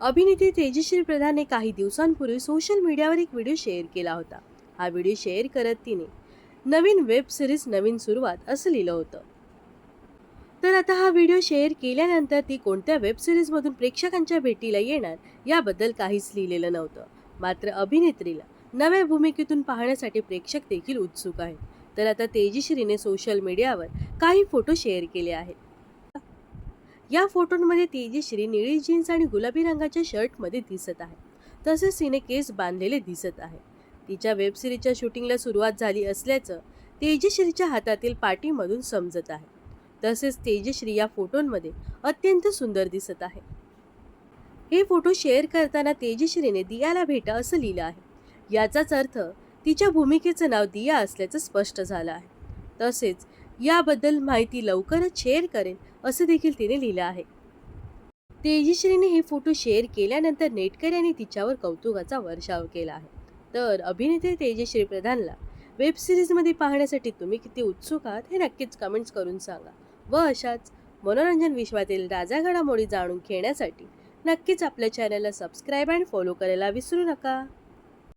अभिनेत्री तेजश्री प्रधानने काही दिवसांपूर्वी सोशल मीडियावर एक व्हिडिओ शेअर केला होता. हा व्हिडिओ शेअर करत तिने नवीन वेब सिरीज नवीन सुरुवात असं लिहिलं होतं. तर आता हा व्हिडिओ शेअर केल्यानंतर ती कोणत्या वेब सिरीजमधून प्रेक्षकांच्या भेटीला येणार याबद्दल काहीच लिहिलेलं नव्हतं. मात्र अभिनेत्रीला नव्या भूमिकेतून पाहण्यासाठी प्रेक्षक देखील उत्सुक आहेत. तर आता तेजश्रीने सोशल मीडियावर काही फोटो शेअर केले आहेत. या फोटोंमध्ये तेजश्री निळी जीन्स आणि गुलाबी रंगाच्या शर्टमध्ये दिसत आहे तसेच तिने केस बांधलेले दिसत आहे. तिच्या वेब सिरीजच्या शूटिंगला सुरुवात झाली असल्याचं तेजश्रीच्या हातातील पाठीमधून समजत आहे. तसेच तेजश्री या फोटोंमध्ये अत्यंत सुंदर दिसत आहे. हे फोटो शेअर करताना तेजश्रीने दियाला भेटा असं लिहिलं आहे. याचाच अर्थ तिच्या भूमिकेचं नाव दिया असल्याचं स्पष्ट झालं आहे. तसेच याबद्दल माहिती लवकरच शेअर करेन असं देखील तिने लिहिलं आहे. तेजश्रीने हे फोटो शेअर केल्यानंतर नेटकऱ्यांनी तिच्यावर कौतुकाचा वर्षाव केला आहे. तर अभिनेत्री तेजश्री प्रधानला वेब सिरीजमध्ये पाहण्यासाठी तुम्ही किती उत्सुक आहात हे नक्कीच कमेंट्स करून सांगा व अशाच मनोरंजन विश्वातील राजा घडामोडी जाणून घेण्यासाठी नक्कीच आपल्या चॅनलला सबस्क्राईब अँड फॉलो करायला विसरू नका.